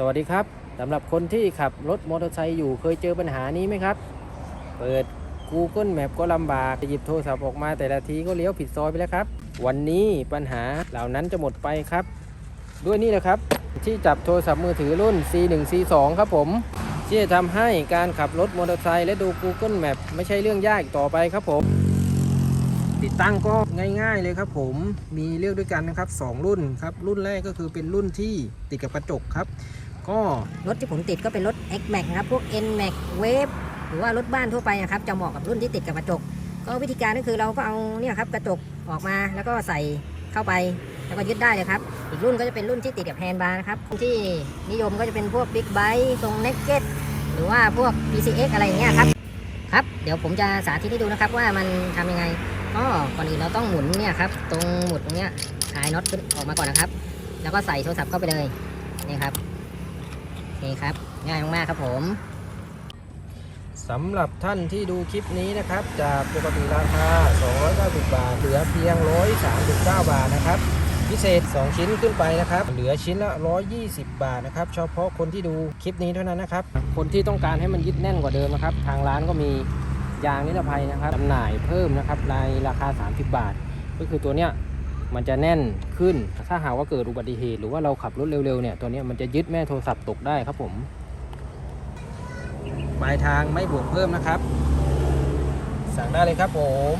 สวัสดีครับสำหรับคนที่ขับรถมอเตอร์ไซค์อยู่เคยเจอปัญหานี้ไหมครับ เปิด Google Map ก็ลำบากหยิบโทรศัพท์ออกมาแต่ละทีก็เลี้ยวผิดซอยไปแล้วครับ วันนี้ปัญหาเหล่านั้นจะหมดไปครับ ด้วยนี่แหละครับ ที่จับโทรศัพท์มือถือรุ่น C1 C2 ครับผม ที่จะทำให้การขับรถมอเตอร์ไซค์และดู Google Map ไม่ใช่เรื่องยากต่อไปครับผม ติดตั้งก็ง่ายๆเลยครับผมมีเลือกด้วยกันนะครับ 2 รุ่นครับรุ่นแรกก็คือเป็นรุ่นที่ติดกับกระจกครับ ก็รถที่ผมติดก็เป็นรถ X Max นะครับพวก N Max Wave หรือว่ารถบ้านทั่วไปนะครับจะเหมาะกับรุ่นที่ติดกับกระจก ก็วิธีการก็คือเราก็เอาเนี่ยครับกระจกออกมาแล้วก็ใส่เข้าไปแล้วก็ยึดได้เลยครับ อีกรุ่นก็จะเป็นรุ่นที่ติดกับแฮนด์บาร์นะครับที่นิยมก็จะเป็นพวก Big Bike ทรง Naked หรือว่าพวก PCX อะไรอย่างเงี้ยครับครับ เดี๋ยวผมจะสาธิตให้ดูนะครับว่ามันทำยังไงก็ก่อนอื่นเราต้องหมุนเนี่ยครับตรงหมุดตรงเนี้ยคลายน็อตขึ้นออกมาก่อนนะครับ แล้วก็ใส่โทรศัพท์เข้าไปเลยนี่ครับ เคครับ ง่ายมากครับผมสำหรับท่านที่ดูคลิปนี้นะครับ จากปกติราคา 290 บาท เหลือเพียง 139 บาทนะครับ พิเศษ 2 ชิ้นขึ้นไปนะครับ เหลือชิ้นละ 120 บาทนะครับ เฉพาะคนที่ดูคลิปนี้เท่านั้นนะครับ คนที่ต้องการให้มันยึดแน่นกว่าเดิมนะครับ ทางร้านก็มียางนิรภัยนะครับจำหน่ายเพิ่มนะครับในราคา 30 บาท ก็คือตัวเนี้ย มันจะแน่นขึ้น ถ้าหากว่าเกิดอุบัติเหตุหรือว่าเราขับรถเร็วๆเนี่ยตัวนี้มันจะยึดแม่โทรศัพท์ตกได้ครับผมปลายทางไม่บวกเพิ่มนะครับ สั่งได้เลยครับผม